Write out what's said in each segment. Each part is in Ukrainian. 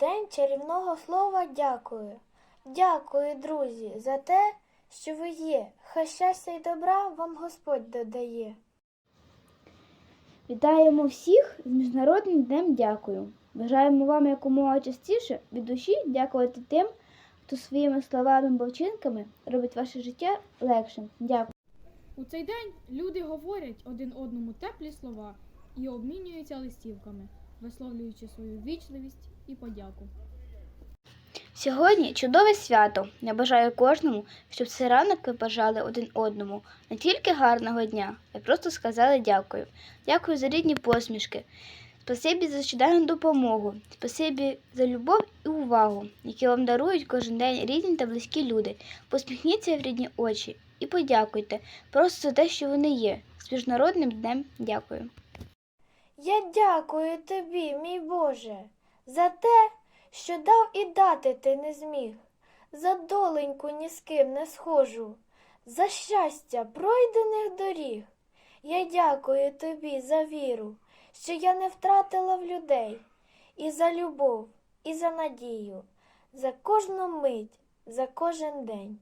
День чарівного слова дякую. Дякую, друзі, за те, що ви є. Хай щастя й добра вам Господь додає. Вітаємо всіх з Міжнародним днем дякую. Бажаємо вам якомога частіше від душі дякувати тим, хто своїми словами або вчинками робить ваше життя легшим. Дякую. У цей день люди говорять один одному теплі слова і обмінюються листівками, висловлюючи свою вічливість і подяку. Сьогодні чудове свято. Я бажаю кожному, щоб цей ранок ви бажали один одному не тільки гарного дня, а й просто сказали дякую. Дякую за рідні посмішки. Спасибі за щоденну допомогу, спасибі за любов і увагу, які вам дарують кожен день рідні та близькі люди. Посміхніться в рідні очі і подякуйте просто за те, що вони є. З міжнародним днем дякую. Я дякую тобі, мій Боже, за те, що дав і дати ти не зміг, за доленьку ні з ким не схожу, за щастя пройдених доріг. Я дякую тобі за віру, що я не втратила в людей, і за любов, і за надію, за кожну мить, за кожен день.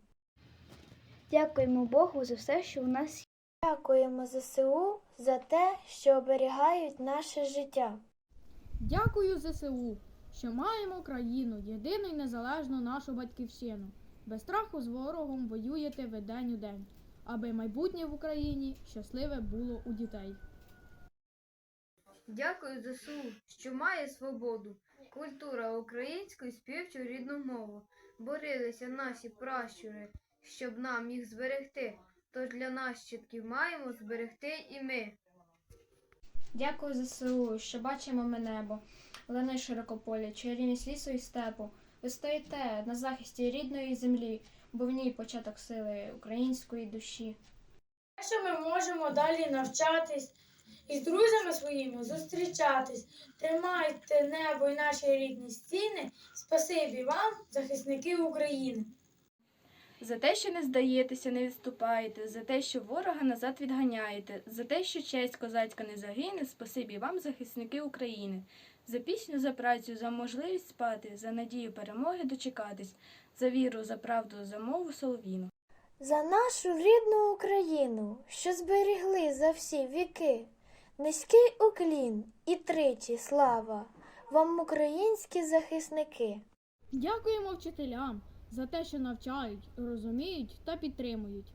Дякуємо Богу за все, що у нас є. Дякуємо ЗСУ за те, що оберігають наше життя. Дякую ЗСУ, що маємо країну, єдину й незалежну нашу батьківщину. Без страху з ворогом воюєте ви день у день, аби майбутнє в Україні щасливе було у дітей. Дякую ЗСУ, що має свободу, культура українську і співчу рідну мову. Борилися наші пращури, щоб нам їх зберегти. Тож для нащадків маємо зберегти і ми. Дякую ЗСУ, що бачимо ми небо, лани широкополі, чарівність лісу і степу. Ви стоїте на захисті рідної землі, бо в ній початок сили української душі. що ми можемо далі навчатись і з друзями своїми зустрічатись. Тримайте небо і наші рідні стіни. Спасибі вам, захисники України. За те, що не здаєтеся, не відступаєте, за те, що ворога назад відганяєте, за те, що честь козацька не загине, спасибі вам, захисники України, за пісню, за працю, за можливість спати, за надію перемоги дочекатись, за віру, за правду, за мову соловіну. За нашу рідну Україну, що зберігли за всі віки, низький уклін і тричі слава вам, українські захисники. Дякуємо вчителям за те, що навчають, розуміють та підтримують.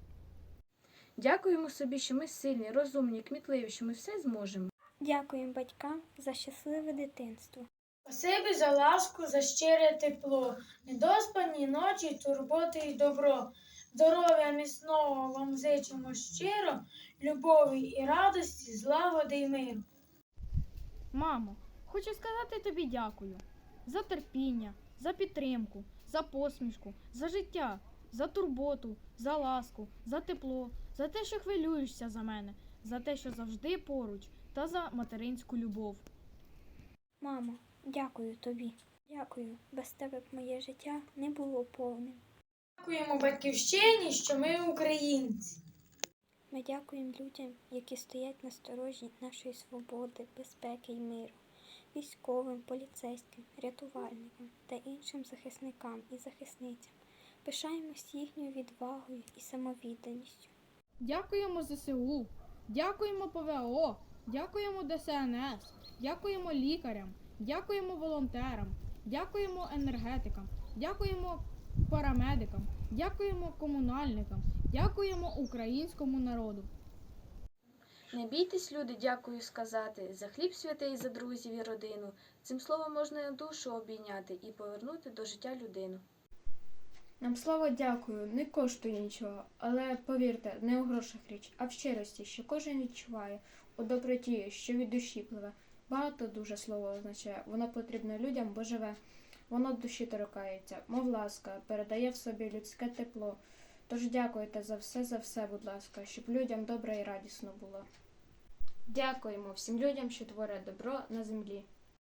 Дякуємо собі, що ми сильні, розумні, кмітливі, що ми все зможемо. Дякуємо батькам за щасливе дитинство. Спасибі за ласку, за щире тепло, недоспані ночі, турботи і добро. Здоров'я міцного вам зичимо щиро, любові і радості, злагоди й миру. Мамо, хочу сказати тобі дякую за терпіння, за підтримку, за посмішку, за життя, за турботу, за ласку, за тепло, за те, що хвилюєшся за мене, за те, що завжди поруч, та за материнську любов. Мамо, дякую тобі. Дякую. Без тебе б моє життя не було повним. Дякуємо батьківщині, що ми українці. Ми дякуємо людям, які стоять на сторожі нашої свободи, безпеки і миру, військовим, поліцейським, рятувальникам та іншим захисникам і захисницям. Пишаємось їхньою відвагою і самовідданістю. Дякуємо ЗСУ, дякуємо ПВО, дякуємо ДСНС, дякуємо лікарям, дякуємо волонтерам, дякуємо енергетикам, дякуємо парамедикам, дякуємо комунальникам, дякуємо українському народу. Не бійтесь, люди, дякую сказати, за хліб святий, за друзів і родину. Цим словом можна душу обійняти і повернути до життя людину. Нам слово дякую не коштує нічого, але повірте, не у грошах річ, а в щирості, що кожен відчуває, у доброті, що від душі пливе. Багато дуже слово означає, воно потрібне людям, бо живе. Воно душі торкається, мов ласка, передає в собі людське тепло. Тож дякуйте за все, за все, будь ласка, щоб людям добре і радісно було. Дякуємо всім людям, що творять добро на землі.